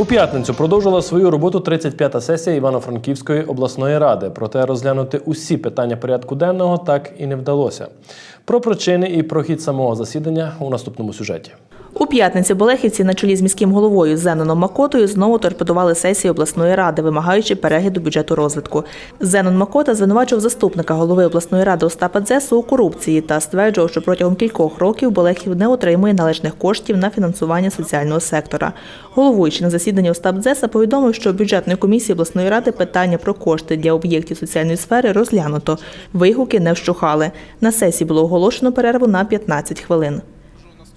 У п'ятницю продовжила свою роботу 35-та сесія Івано-Франківської обласної ради. Проте розглянути усі питання порядку денного так і не вдалося. Про причини і про хід самого засідання у наступному сюжеті. У п'ятницю Болехівці на чолі з міським головою Зеноном Макотою знову торпедували сесію обласної ради, вимагаючи перегляду бюджету розвитку. Зенон Макота звинувачив заступника голови обласної ради Остапа Дзесу у корупції та стверджував, що протягом кількох років Болехів не отримує належних коштів на фінансування соціального сектора. Головуючий на засіданні Остап Дзеса повідомив, що бюджетної комісії обласної ради питання про кошти для об'єктів соціальної сфери розглянуто. Вигуки не вщухали. На сесії було оголошено перерву на 15 хвилин.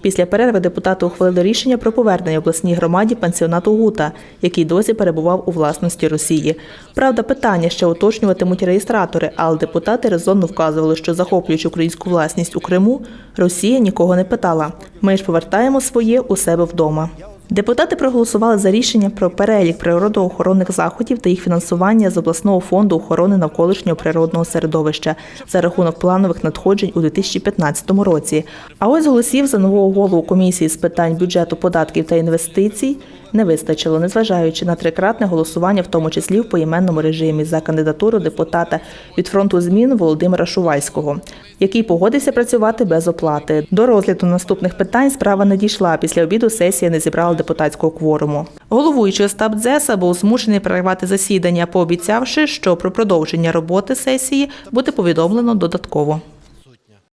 Після перерви депутати ухвалили рішення про повернення обласній громаді пансіонату Гута, який досі перебував у власності Росії. Правда, питання ще уточнюватимуть реєстратори, але депутати резонно вказували, що захоплюючи українську власність у Криму, Росія нікого не питала. Ми ж повертаємо своє у себе вдома. Депутати проголосували за рішення про перелік природоохоронних заходів та їх фінансування з обласного фонду охорони навколишнього природного середовища за рахунок планових надходжень у 2015 році. А ось голосів за нового голову комісії з питань бюджету, податків та інвестицій не вистачило, незважаючи на трикратне голосування, в тому числі в поіменному режимі за кандидатуру депутата від фронту змін Володимира Шувальського, який погодився працювати без оплати. До розгляду наступних питань справа не дійшла. Після обіду сесія не зібрала депутатського кворуму. Головуючий Остап Дзеса був змушений перервати засідання, пообіцявши, що про продовження роботи сесії буде повідомлено додатково.